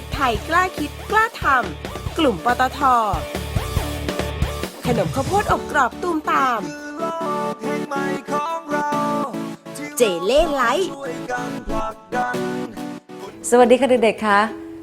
กไทยกล้าคิดกล้าทำกลุ่มปตท ขนมข้าวโพดอบกรอบตูมตาม เจเล่ไลท์สวัสดีค่ะเด็กๆคะ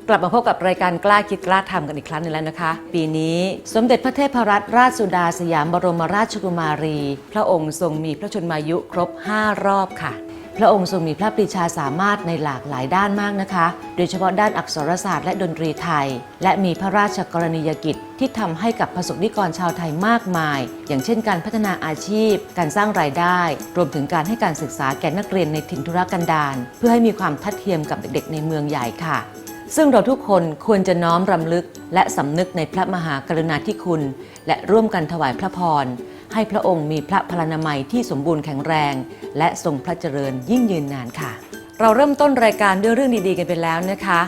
กลับมาพบกับรายการกล้าคิดกล้าทำกันอีกครั้งหนึงแล้วนะคะ ปีนี้สมเด็จพระเทพรัตนราชสุดาสยามบรมราชกุมารี พระองค์ทรงมีพระชนมายุครบ 5 รอบค่ะ พระองค์ทรงมีพระปรีชาสามารถในหลากหลายด้านมากนะคะ โดยเฉพาะด้านอักษรศาสตร์และดนตรีไทย และมีพระราชกรณียกิจที่ทำให้กับประสบนิกรชาวไทยมากมาย อย่างเช่นการพัฒนาอาชีพ การสร้างรายได้ รวมถึงการให้การศึกษาแก่นักเรียนในถิ่นทุรกันดารเพื่อให้มีความทัดเทียมกับเด็กๆในเมืองใหญ่ค่ะ ซึ่งเราทุกคนควรจะน้อมรำลึก และสำนึกในพระมหากรุณาธิคุณ และร่วมกันถวายพระพร ให้พระองค์มีพระพลานามัยที่สมบูรณ์แข็งแรง และทรงพระเจริญยิ่งยืนนานค่ะ เราเริ่มต้นรายการด้วยเรื่องดีๆกันไปแล้วนะคะ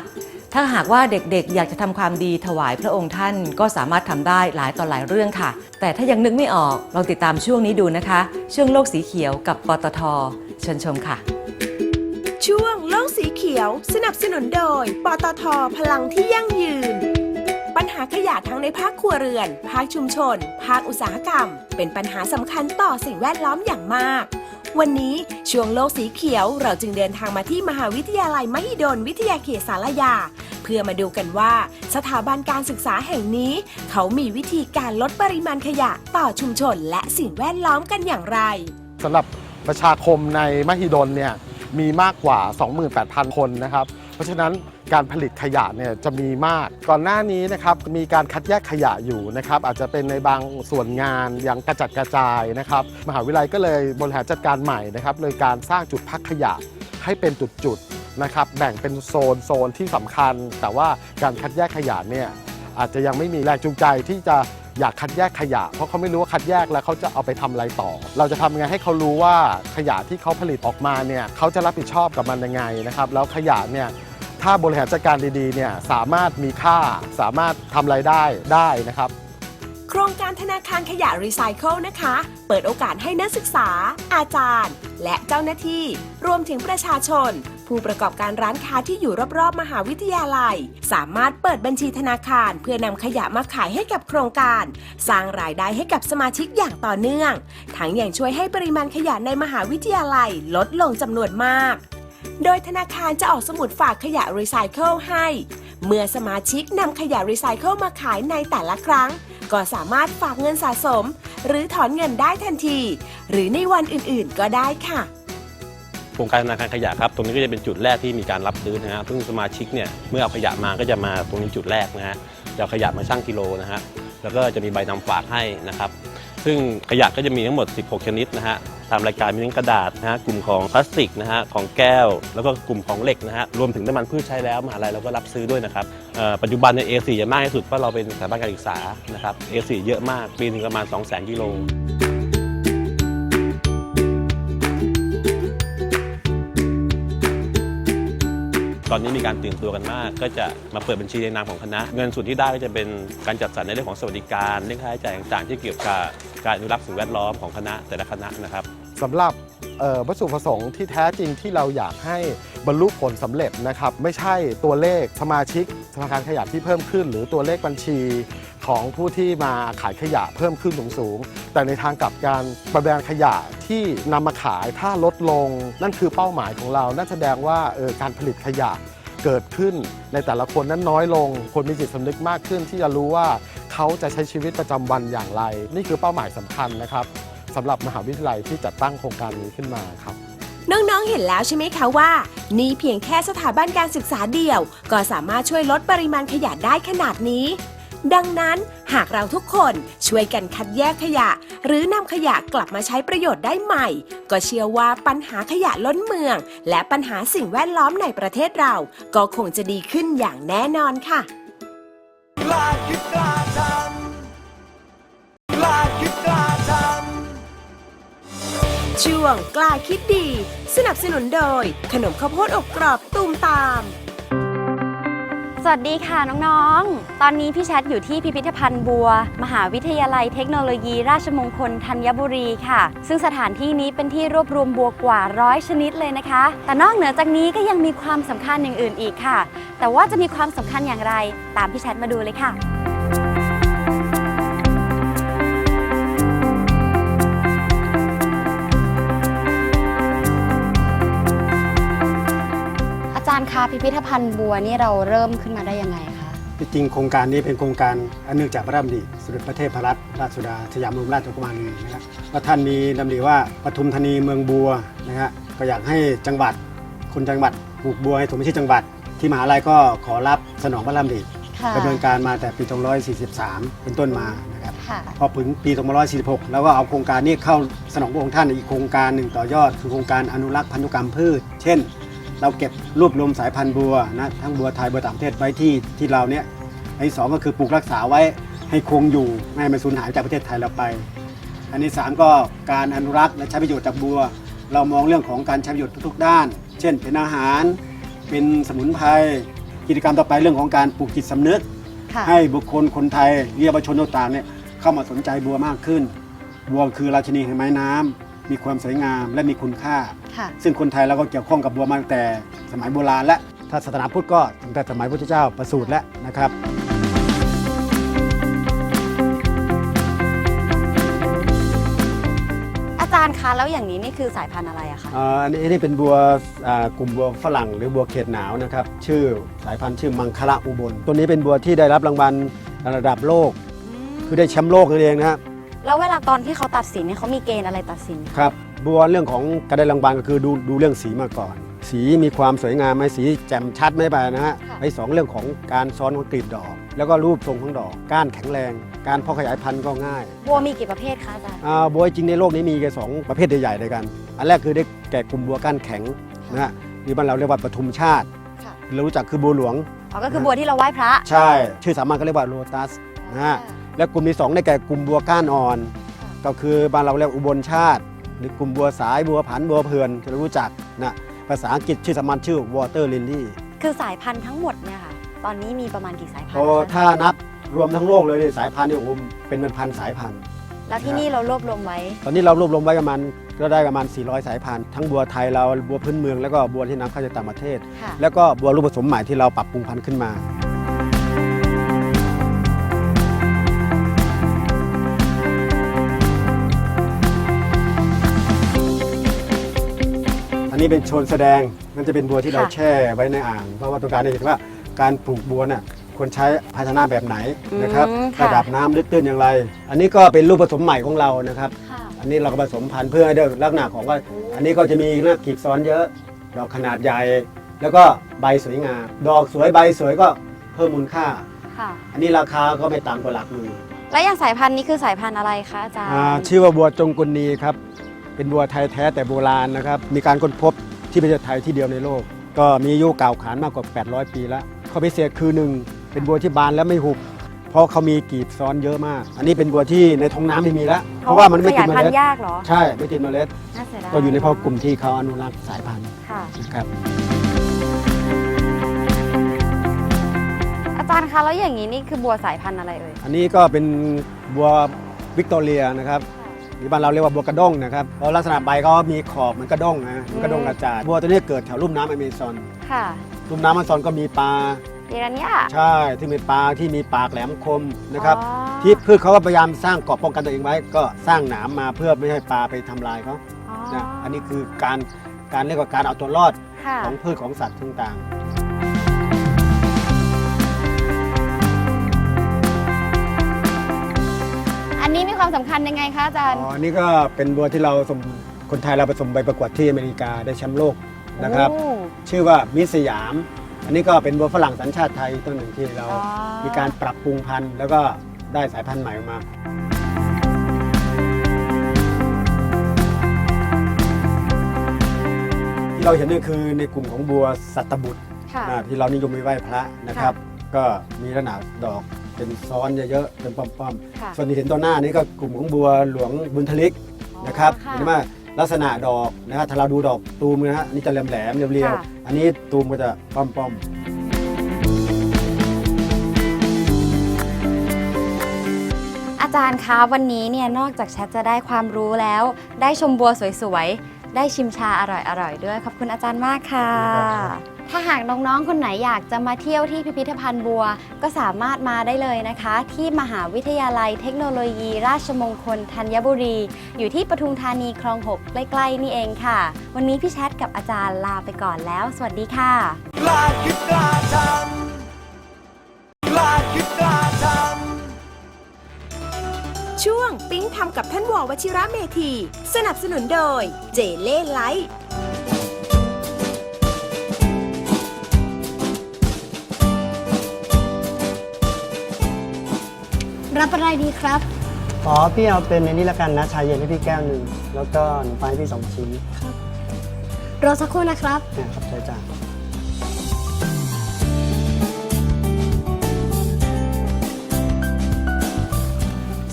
ถ้าหากว่าเด็กๆ อยากจะทำความดีถวายพระองค์ท่านก็สามารถทำได้หลายต่อหลายเรื่องค่ะ แต่ถ้ายังนึกไม่ออกลองติดตามช่วงนี้ดูนะคะ ช่วงโลกสีเขียวกับปตทเชิญชมค่ะ ช่วงโลกสีเขียว สนับสนุนโดย ปตทพลังที่ยั่งยืนาขยะทั้งในภาคครัวเรือน ภาคชุมชน ภาคอุตสาหกรรม เป็นปัญหาสำคัญต่อสิ่งแวดล้อมอย่างมาก วันนี้ช่วงโลกสีเขียวเราจึงเดินทางมาที่มหาวิทยาลัยมหิดลวิทยาเขตสารยา เพื่อมาดูกันว่าสถาบันการศึกษาแห่งนี้ เขามีวิธีการลดปริมาณขยะต่อชุมชน และสิ่งแวดล้อมกันอย่างไรสำหรับประชาคมในมหิดลเนี่ยมีมากกว่า 28,000 คนนะครับ เพราะฉะนั้น การผลิตขยะเนี่ยจะมีมาก ก่อนหน้านี้นะครับมีการคัดแยกขยะอยู่นะครับอาจจะเป็นในบางส่วนงานอย่างกระจัดกระจายนะครับมหาวิทยาลัยก็เลยบริหารจัดการใหม่นะครับโดยการสร้างจุดพักขยะให้เป็นจุดๆนะครับแบ่งเป็นโซนโซนที่สำคัญ แต่ว่าการคัดแยกขยะเนี่ยอาจจะยังไม่มีแรงจูงใจที่จะอยากคัดแยกขยะ เพราะเขาไม่รู้ว่าคัดแยกแล้วเขาจะเอาไปทำอะไรต่อ เราจะทำยังไงให้เขารู้ว่าขยะที่เขาผลิตออกมาเนี่ยเขาจะรับผิดชอบกับมันยังไงนะครับ แล้วขยะเนี่ย ถ้าบริหารจัดการดีๆเนี่ยสามารถมีค่าสามารถทำรายได้ได้นะครับ โครงการธนาคารขยะรีไซเคิลนะคะ เปิดโอกาสให้นักศึกษา อาจารย์ และเจ้าหน้าที่ รวมถึงประชาชน ผู้ประกอบการร้านค้าที่อยู่รอบๆ มหาวิทยาลัย สามารถเปิดบัญชีธนาคาร เพื่อนำขยะมาขายให้กับโครงการ สร้างรายได้ให้กับสมาชิกอย่างต่อเนื่อง ทั้งยังช่วยให้ปริมาณขยะในมหาวิทยาลัยลดลงจำนวนมาก โดยธนาคารจะออกสมุดฝากขยะรีไซเคิลให้ เมื่อสมาชิกนำขยะรีไซเคิลมาขายในแต่ละครั้ง ก็สามารถฝากเงินสะสม หรือถอนเงินได้ทันที หรือในวันอื่นๆก็ได้ค่ะโครงการธนาคารขยะครับ ตรงนี้ก็จะเป็นจุดแรกที่มีการรับซื้อนะฮะซึ่งสมาชิกเนี่ยเมื่อเอาขยะมาก็จะมาตรงนี้จุดแรกนะฮะจะเอาขยะมาชั่งกิโลนะฮะแล้วก็จะมีใบนำฝากให้นะครับ ซึ่งขยะก็จะมีทั้งหมด 16 ชนิดนะฮะตามรายการมีทั้งกระดาษนะฮะกลุ่มของพลาสติกนะฮะของแก้ว แล้วก็กลุ่มของเหล็กนะฮะรวมถึงน้ำมันพืชใช้แล้วมหาลัยเราก็รับซื้อด้วยนะครับเอ่อปัจจุบันใน A4 จะมากที่สุดเพราะเราเป็นสถาบันการศึกษานะครับ A4 เยอะมากปีหนึงประมาณ 200,000กิโล ตอนนี้มีการตื่นตัวกันมาก ก็จะมาเปิดบัญชีในนามของคณะ เงินส่วนที่ได้ก็จะเป็นการจัดสรรในเรื่องของสวัสดิการเรื่องค่าใช้จ่ายต่างๆ ที่เกี่ยวกับการอนุรักษ์สิ่งแวดล้อมของคณะแต่ละคณะนะครับสำหรับวัตถุประสงค์ที่แท้จริงที่เราอยากให้บรรลุผลสำเร็จนะครับ ไม่ใช่ตัวเลขสมาชิกธนาคารขยะที่เพิ่มขึ้น หรือตัวเลขบัญชี ของผู้ที่มาขายขยะเพิ่มขึ้นสูงๆแต่ในทางกลับการปริมาณขยะที่นำมาขายถ้าลดลง นั่นคือเป้าหมายของเรานั่นแสดงว่าเออการผลิตขยะเกิดขึ้นในแต่ละคนนั้นน้อยลง คนมีจิตสำนึกมากขึ้น ที่จะรู้ว่าเขาจะใช้ชีวิตประจำวันอย่างไร นี่คือเป้าหมายสำคัญนะครับสำหรับมหาวิทยาลัยที่จัดตั้งโครงการนี้ขึ้นมาครับ น้องๆ เห็นแล้วใช่ไหมคะว่า นี่เพียงแค่สถาบันการศึกษาเดียว ก็สามารถช่วยลดปริมาณขยะได้ขนาดนี้ ดังนั้นหากเราทุกคนช่วยกันคัดแยกขยะ หรือนำขยะกลับมาใช้ประโยชน์ได้ใหม่ ก็เชื่อว่าปัญหาขยะล้นเมือง และปัญหาสิ่งแวดล้อมในประเทศเรา ก็คงจะดีขึ้นอย่างแน่นอนค่ะกล้าคิดกล้าทำกล้าคิดกล้าทำช่วงกล้าคิดดี สนับสนุนโดย ขนมข้าวโพดอบกรอบตูมตาม สวัสดีค่ะน้องๆ ตอนนี้พี่แชทอยู่ที่พิพิธภัณฑ์บัว มหาวิทยาลัยเทคโนโลยี ราชมงคลธัญบุรีค่ะ ซึ่งสถานที่นี้เป็นที่รวบรวมบัวกว่าร้อยชนิดเลยนะคะ แต่นอกเหนือจากนี้ก็ยังมีความสำคัญอย่างอื่นอีกค่ะ แต่ว่าจะมีความสำคัญอย่างไรตามพี่แชทมาดูเลยค่ะ พิพิธภัณฑ์บัวนี่เราเริ่มขึ้นมาได้ยังไงคะจริงๆโครงการนี้เป็นโครงการอันเนื่องจากพระราชดำริสมเด็จพระเทพรัตนราชสุดาสยามบรมราชกุมารีนะครับว่าท่านมีดำริว่าปทุมธานีเมืองบัวนะฮะก็อยากให้จังหวัดคนจังหวัดปลูกบัวให้สมชื่อจังหวัด ที่มหาลัยก็ขอรับสนองพระราชดำริค่ะ ดำเนินการมาแต่ปี2543 เป็นต้นมานะครับ ค่ะ พอถึงปี 2546 แล้วก็เอาโครงการนี้เข้าสนองพระองค์ท่านอีกโครงการหนึ่งต่อยอด คือโครงการอนุรักษ์พันธุกรรมพืช เช่น เราเก็บรวบรวมสายพันธุ์บัวนะทั้งบัวไทยบัวต่างประเทศไว้ที่ที่เราเนี่ยอันที่สองก็คือปลูกรักษาไว้ให้คงอยู่ไม่ให้มันสูญหายจากประเทศไทยเราไป อันที่สามก็การอนุรักษ์และใช้ประโยชน์จากบัว เรามองเรื่องของการใช้ประโยชน์ทุกๆ ด้าน เช่น เป็นอาหาร เป็นสมุนไพรกิจกรรมต่อไปเรื่องของการปลูกจิตสำนึกค่ะให้บุคคลคนไทยเยาวชนต่างๆเนี่ยเข้ามาสนใจบัวมากขึ้น บัวคือราชินีแห่งไม้น้ำ มีความสวยงามและมีคุณค่า ค่ะ ซึ่งคนไทยเราก็เกี่ยวข้องกับบัวมาตั้งแต่สมัยโบราณและถ้าศาสนาพุทธก็ตั้งแต่สมัยพุทธเจ้าประสูติแล้วนะครับ อาจารย์คะแล้วอย่างนี้นี่คือสายพันธุ์อะไรอะคะอ่าอันนี้อันนี้เป็นบัวอ่ากลุ่มบัวฝรั่งหรือบัวเขตหนาวนะครับ ชื่อสายพันธุ์ชื่อมังคละอุบล ตัวนี้เป็นบัวที่ได้รับรางวัลระดับโลก คือได้แชมป์โลกนั่นเองนะครับ แล้วเวลาตอนที่เขาตัดสินเนี่ยเขามีเกณฑ์อะไรตัดสิน ครับบัวเรื่องของการได้รางวัลก็คือดูดูเรื่องสีมาก่อน สีมีความสวยงามไหมสีแจ่มชัดไหมไปนะฮะค่ะ ไอ้สองเรื่องของการซ้อนของกลีบดอก แล้วก็รูปทรงของดอก ก้านแข็งแรง การเพาะขยายพันธุ์ก็ง่ายบัวมีกี่ประเภทคะอาจารย์ อ่าบัวจริงในโลกนี้มีแค่สองประเภทใหญ่ๆด้วยกัน อันแรกคือได้แก่กลุ่มบัวก้านแข็งนะฮะหรือบ้านเราเรียกว่าปทุมชาติค่ะ เรารู้จักคือบัวหลวง อ๋อก็คือบัวที่เราไหว้พระใช่ ชื่อสามัญก็เรียกว่าโลตัส นะฮะ และกลุ่มที่สองได้แก่กลุ่มบัวก้านอ่อน ก็คือบ้านเราเรียกอุบลชาติ หรือกลุ่มบัวสายบัวผันบัวเพือนที่เรารู้จักนะภาษาอังกฤษชื่อสามัญชื่อ water lily คือสายพันธุ์ทั้งหมดเนี่ยค่ะตอนนี้มีประมาณกี่สายพันพอธุ์คะถ้านับรวมทั้งโลกเลยเนี่ยสายพันธุ์เนี่ยโอ้โหเป็นพันๆสายพันธุ์ แล้วที่นี่เรารวบรวมไว้ ตอนนี้เรารวบรวมไว้ประมาณก็ได้ประมาณ 400 สายพันธุ์ทั้งบัวไทยเราบัวพื้นเมืองแล้วก็บัวที่นำเข้าจากต่างประเทศค่ะแล้วก็บัวรูปผสมใหม่ที่เราปรับปรุงพันธุ์ขึ้นมา นนี้เป็นโชนแสดงมันจะเป็นบัวที่เราค่ะแช่ไว้ในอ่าง เพราะว่าต้องการให้เห็นว่าการปลูกบัวน่ะควรใช้ภาชนะแบบไหนนะครับอืมค่ะ ระดับน้ำลึกตื้นอย่างไร อันนี้ก็เป็นรูปผสมใหม่ของเรานะครับ ค่ะ อันนี้เราก็ผสมพันธุ์เพื่อให้ได้ลักษณะของว่าอันนี้ก็จะมีหน้ากีบซ้อนเยอะ ดอกขนาดใหญ่ แล้วก็ใบสวยงาม ดอกสวยใบสวยก็เพิ่มมูลค่า ค่ะ อันนี้ราคาก็ไม่ต่ำกว่าหลักหมื่นแล้วอย่างสายพันธุ์นี้คือสายพันธุ์อะไรคะอาจารย์ อ่าชื่อว่าบัวจงกุลนีครับ เป็นบัวไทยแท้แต่โบราณนะครับ มีการค้นพบที่ประเทศไทยที่เดียวในโลก ก็มีอายุเก่าขานมากกว่า 800 ปีแล้วข้อพิเศษคือหนึ่งเป็นบัวที่บานและไม่หุบ เพราะเขามีกีบซ้อนเยอะมาก อันนี้เป็นบัวที่ในท้องน้ำไม่มีแล้ว เพราะว่ามันไม่ขติยาดยเมพันล็ดธุ์ยากเหรอใช่ไม่ติดเมล็ด น่าเสียดายก็อยู่ในเพาะกลุ่มที่เขาอนุรักษ์สายพันธุ์ค่ะ นะครับ อาจารย์คะแล้วอย่างนี้นี่คือบัวสายพันธุ์อะไรเอ่ย อันนี้ก็เป็นบัววิกตอเรียนะครับ ที่บ้านเราเรียกว่าบัวกระด้งนะครับเพราะลักษณะใบเขามีขอบเหมันกระด้งนะเหมันกระด้งกระจาดบัวตัวนี้เกิดแถวลุ่มน้ำอเมซอนค่ะลุ่มน้ำอเมซอนก็มีปลาเรนเนี่ยใช่ที่มีปลาที่มีปากแหลมคมนะครับ อ๋อที่พืชเขาก็พยายามสร้างเกราะป้องกันตัวเองไว้ ก็สร้างหนามมาเพื่อไม่ให้ปลาไปทำลายเขาอ๋อนะอันนี้คือการการเรียกว่าการเอาตัวรอดค่ะ ของพืชของสัตว์ต่างอั นนี้มีความสำคัญยังไงคะอาจารย์อ๋ออันนี้ก็เป็นบัวที่เราสมคนไทยเราผสมไปประกวดที่อเมริกาได้แชมป์โลกนะครับ โอ้ ชื่อว่ามิสสยาม อันนี้ก็เป็นบัวฝรั่งสัญชาติไทยต้นหนึ่งที่เรา อ๋อ มีการปรับปรุงพันธุ์แล้วก็ได้สายพันธุ์ใหม่ออกมา ที่เราเห็นนี่คือในกลุ่มของบัวสัตบุตรค่ะ อ่าที่เรานิยมไปไหว้พระนะครับ ก็มีลักษณะดอก เป็นซ้อนเยอะๆเป็นป้อมค่ะๆส่วนที่เห็นตัวหน้านี้ก็กลุ่มของบัวหลวงบุญทลิกนะครับค่ะเห็นไหมลักษณะดอกนะครับถ้าเราดูดอกตูมนะฮะอันนี่จะแหลมๆเรียวค่ะ ๆอันนี้ตูมก็จะป้อมๆอาจารย์คะวันนี้เนี่ยนอกจากแชทจะได้ความรู้แล้ว ได้ชมบัวสวยๆ ได้ชิมชาอร่อยๆ ด้วย ขอบคุณอาจารย์มากค่ะ ถ้าหากน้องๆ คนไหนอยากจะมาเที่ยวที่พิพิธภัณฑ์บัว ก็สามารถมาได้เลยนะคะ ที่มหาวิทยาลัยเทคโนโลยี ราชมงคลธัญบุรี อยู่ที่ปทุมธานีคลอง6ใกล้ๆนี่เองค่ะ วันนี้พี่แชทกับอาจารย์ลาไปก่อนแล้ว สวัสดีค่ะกล้าคิดกล้าทำกล้าคิดกล้าทำช่วงปิ๊งทำกับท่านววชิระเมธี สนับสนุนโดยเจเล่ไลท์ รับอะไรดีครับ อ๋อ พี่เอาเป็นในนี้ละกันนะ ชาเย็นให้พี่แก้วหนึ่ง แล้วก็ขนมปังให้พี่สองชิ้นรอสักครู่นะครับเนี่ยครับใช่จ้า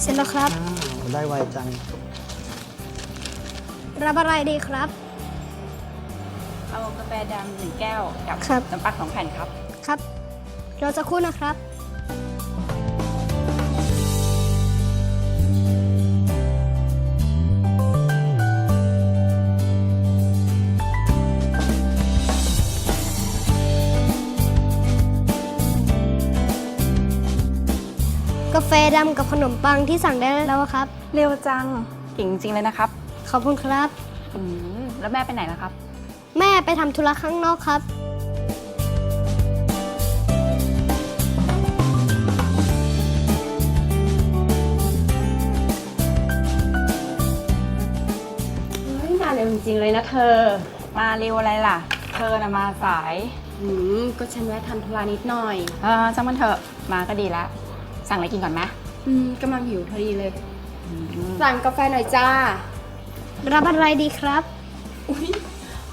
เสร็จแล้วครับได้ไวจัง รับอะไรดีครับ เอากาแฟดำหนึ่งแก้วกับครับ น้ำปักสองแผ่นครับ ครับรอสักครู่นะครับ แฟดำกับขนมปังที่สั่งได้แล้วครับ เร็วจังเก่งจริงเลยนะครับขอบคุณครับ อืมแล้วแม่ไปไหนแล้วครับ แม่ไปทำธุระข้างนอกครับมาเร็วจริงๆเลยนะเธอ มาเร็วอะไรล่ะ เธอน่ะมาสาย อืมก็ฉันแวะทำธุระนิดหน่อย เออจังมันเถอะมาก็ดีแล้ว สั่งอะไรกินก่อนไหมอืมกำลังหิวพอดีเลย สั่งกาแฟหน่อยจ้า รับอะไรดีครับ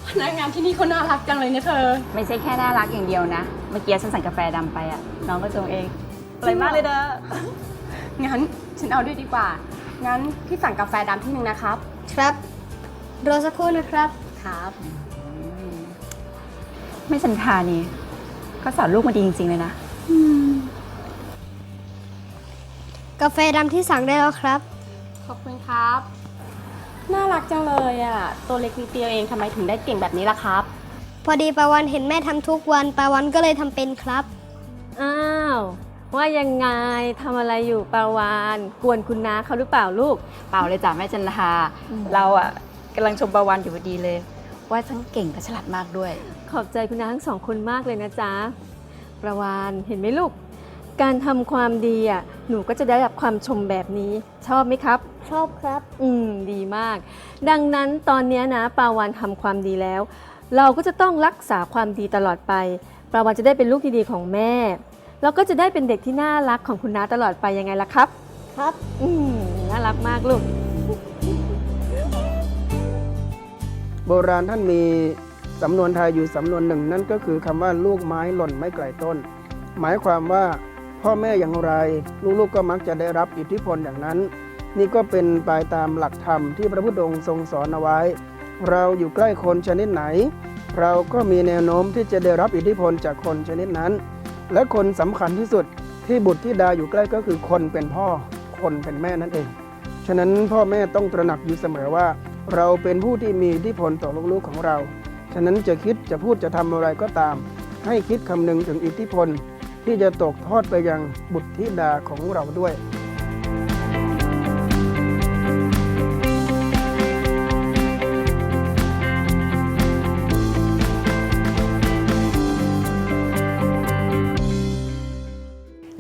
พนักงานที่นี่เขาน่ารักจังเลยนะเธอ ไม่ใช่แค่น่ารักอย่างเดียวนะ เมื่อกี้ฉันสั่งกาแฟดำไปอะน้องก็ชงเองอร่อยมากเลยเด้อ งั้นฉันเอาด้วยดีกว่า งั้นพี่สั่งกาแฟดำที่หนึ่งนะครับ ครับ รอสักครู่นะครับ ครับ ไม่สันทานี่ ก็สอนลูกมาดีจริงๆเลยนะ กาแฟดำที่สั่งได้แล้วครับ ขอบคุณครับ น่ารักจังเลยอะ ตัวเล็กนิดเดียวเองทำไมถึงได้เก่งแบบนี้ล่ะครับ พอดีปาวันเห็นแม่ทำทุกวันปาวันก็เลยทำเป็นครับ อ้าว ว่ายังไงทำอะไรอยู่ปาวาน กวนคุณน้าเขาหรือเปล่าลูก เปล่าเลยจ้ะแม่จันทาเราอะกำลังชมประวันอยู่พอดีเลย ว่าทั้งเก่งและฉลาดมากด้วย ขอบใจคุณน้าทั้งสองคนมากเลยนะจ๊ะประวานเห็นไหมลูก การทำความดีอะหนูก็จะได้รับความชมแบบนี้ ชอบไหมครับ ชอบครับ อืมดีมาก ดังนั้นตอนเนี้ยนะปาวานทำความดีแล้ว เราก็จะต้องรักษาความดีตลอดไปปาวานจะได้เป็นลูกที่ดีของแม่แล้วก็จะได้เป็นเด็กที่น่ารักของคุณน้าตลอดไปยังไงล่ะครับ ครับ อืมน่ารักมากลูก โบราณท่านมีสำนวนไทยอยู่สำนวนหนึ่งนั่นก็คือคำว่าลูกไม้หล่นไม่ไกลต้น หมายความว่า พ่อแม่อย่างไร ลูกๆก็มักจะได้รับอิทธิพลอย่างนั้น นี่ก็เป็นไปตามหลักธรรมที่พระพุทธองค์ทรงสอนเอาไว้ เราอยู่ใกล้คนชนิดไหน เราก็มีแนวโน้มที่จะได้รับอิทธิพลจากคนชนิดนั้น และคนสำคัญที่สุดที่บุตรที่ดาอยู่ใกล้ก็คือคนเป็นพ่อคนเป็นแม่นั่นเอง ฉะนั้นพ่อแม่ต้องตระหนักอยู่เสมอว่า เราเป็นผู้ที่มีอิทธิพลต่อลูกๆของเรา ฉะนั้นจะคิดจะพูดจะทำอะไรก็ตาม ให้คิดคำนึงถึงอิทธิพล ที่จะตกทอดไปยังบุตรธิดาของเราด้วย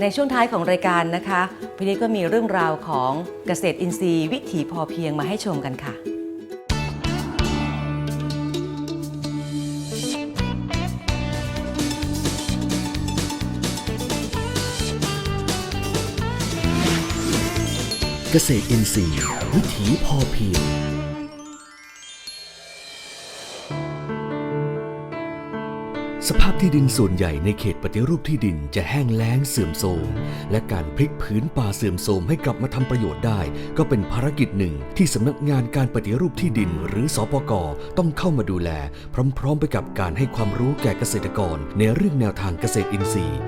ในช่วงท้ายของรายการนะคะพี่นิดก็มีเรื่องราวของเกษตรอินทรีย์วิถีพอเพียงมาให้ชมกันค่ะ เกษตรอินทรีย์วิถีพอเพียง สภาพที่ดินส่วนใหญ่ในเขตปฏิรูปที่ดินจะแห้งแล้งเสื่อมโทรมและการพลิกผืนป่าเสื่อมโทรมให้กลับมาทำประโยชน์ได้ ก็เป็นภารกิจหนึ่งที่สำนักงานการปฏิรูปที่ดินหรือสปกต้องเข้ามาดูแล พร้อม ๆ ไปกับการให้ความรู้แก่เกษตรกร ในเรื่องแนวทางเกษตรอินทรีย์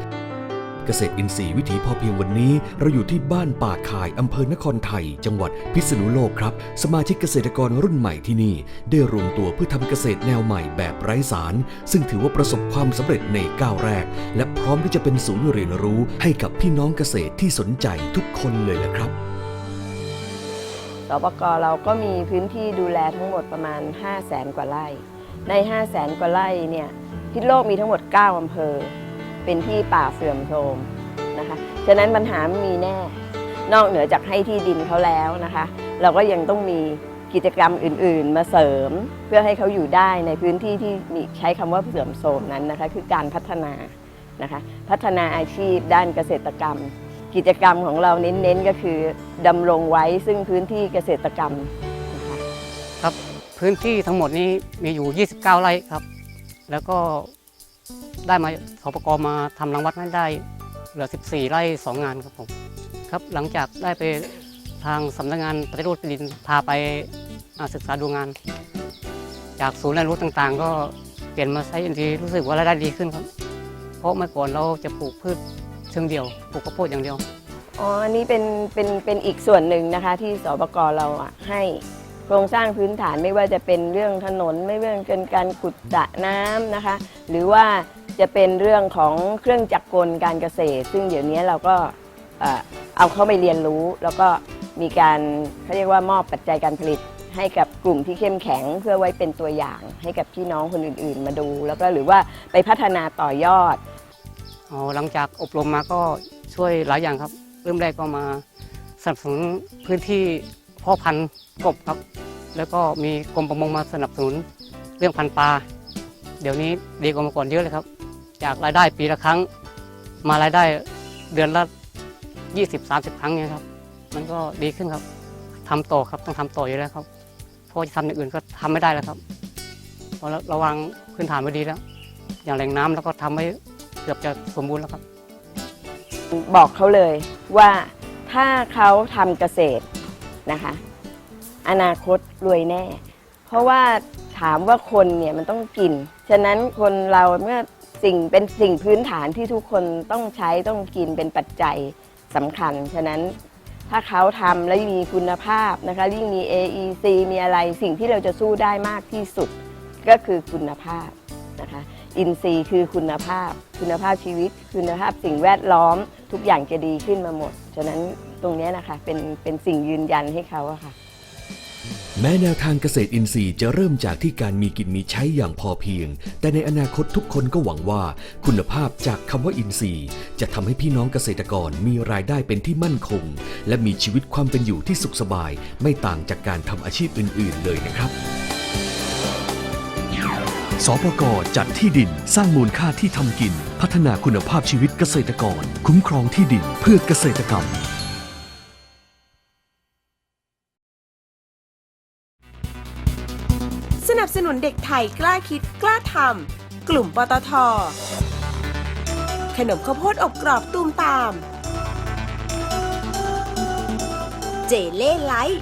เกษตรอินทรีย์วิถีพอเพียงวันนี้ เราอยู่ที่บ้านป่าคายอำเภอนครไทย จังหวัดพิษณุโลกครับ สมาชิกเกษตรกรรุ่นใหม่ที่นี่ ได้รวมตัวเพื่อทำเกษตรแนวใหม่แบบไร้สาร ซึ่งถือว่าประสบความสำเร็จในก้าวแรก และพร้อมที่จะเป็นศูนย์เรียนรู้ให้กับพี่น้องเกษตรที่สนใจทุกคนเลยละครับสปกเราก็มีพื้นที่ดูแลทั้งหมดประมาณ 5 0 0แสนกว่าไร่ ใน 5 0 0แสนกว่าไร่เนี่ยพิษโลกมีทั้งหมด 9 อำเภอ เป็นที่ป่าเสื่อมโทรมนะคะฉะนั้นปัญหาไม่มีแน่ นอกเหนือจากให้ที่ดินเขาแล้วนะคะ เราก็ยังต้องมีกิจกรรมอื่น ๆ มาเสริม เพื่อให้เขาอยู่ได้ในพื้นที่ที่มีใช้คำว่าเสื่อมโทรมนั้นนะคะคือการพัฒนานะคะพัฒนาอาชีพด้านเกษตรกรรม กิจกรรมของเราเน้นๆก็คือดำรงไว้ซึ่งพื้นที่เกษตรกรรมครับพื้นที่ทั้งหมดนี้มีอยู่ 29 ไร่ครับ แล้วก็ ได้มาสปกมาทำรังวัดให้ได้ เหลือ 14 ไร่ 2 งานครับผมครับหลังจากได้ไปทางสำนักงานปฏิรูปดินพาไปอ่าศึกษาดูงาน จากศูนย์เรียนรู้ต่างๆ ก็เปลี่ยนมาใช้อินทรีย์รู้สึกว่ารายได้ดีขึ้นครับ เพราะเมื่อก่อนเราจะปลูกพืชเชิงเดียวปลูกข้าวโพดอย่างเดียวอ๋ออันนี้เป็นเป็นเป็นอีกส่วนหนึ่งนะคะ ที่สปกเราอะให้โครงสร้างพื้นฐานไม่ว่าจะเป็นเรื่องถนนไม่ว่าจะเป็นการขุดสระน้ำนะคะ หรือว่า จะเป็นเรื่องของเครื่องจักรกลการเกษตร ซึ่งเดี๋ยวนี้เราก็เอ่อเอาเข้าไปเรียนรู้ แล้วก็มีการเขาเรียกว่ามอบปัจจัยการผลิต ให้กับกลุ่มที่เข้มแข็งเพื่อไว้เป็นตัวอย่าง ให้กับพี่น้องคนอื่น ๆ มาดู แล้วก็หรือว่าไปพัฒนาต่อยอด อ๋อหลังจากอบรมมาก็ช่วยหลายอย่างครับ เริ่มแรกก็มาสนับสนุนพื้นที่พาะพันธุ์กบครับ แล้วก็มีกรมประมงมาสนับสนุนเรื่องพันธุ์ปลา เดี๋ยวนี้ดีกว่าเมื่อก่อนเยอะเลยครับ จากรายได้ปีละครั้ง มารายได้เดือนละ 20-30 ครั้งเนี่ยครับ มันก็ดีขึ้นครับทำต่อครับต้องทำต่ออยู่แล้วครับเพราะจะทำอย่างอื่นก็ทำไม่ได้แล้วครับเพราะเราราวางพื้นฐานไว้ดีแล้ว อย่างแหล่งน้ำแล้วก็ทำไว้เกือบจะสมบูรณ์แล้วครับ บอกเขาเลยว่าถ้าเขาทำเกษตรนะคะ อนาคตรวยแน่ เพราะว่าถามว่าคนเนี่ยมันต้องกิน ฉะนั้นคนเราเมื่อ สิ่งเป็นสิ่งพื้นฐานที่ทุกคนต้องใช้ต้องกินเป็นปัจจัยสำคัญ ฉะนั้นถ้าเขาทำแล้วมีคุณภาพนะคะยิ่งมี AEC มีอะไรสิ่งที่เราจะสู้ได้มากที่สุดก็คือคุณภาพนะคะอินทรีย์คือคุณภาพ คุณภาพชีวิต คุณภาพสิ่งแวดล้อมทุกอย่างจะดีขึ้นมาหมด ฉะนั้นตรงนี้นะคะเป็นเป็นสิ่งยืนยันให้เขาอะค่ะ แม้แนวทางเกษตรอินทรีย์จะเริ่มจากที่การมีกินมีใช้อย่างพอเพียง แต่ในอนาคตทุกคนก็หวังว่า คุณภาพจากคำว่าอินทรีย์ จะทำให้พี่น้องเกษตรกรมีรายได้เป็นที่มั่นคง และมีชีวิตความเป็นอยู่ที่สุขสบาย ไม่ต่างจากการทำอาชีพอื่น ๆ เลยนะครับ สปกจัดที่ดินสร้างมูลค่าที่ทำกิน พัฒนาคุณภาพชีวิตเกษตรกร คุ้มครองที่ดินเพื่อเกษตรกรรม นุนเด็กไทยกล้าคิดกล้าทำ กลุ่มปตท ขนมข้าวโพดอบกรอบตูมตาม เจเล่ไลท์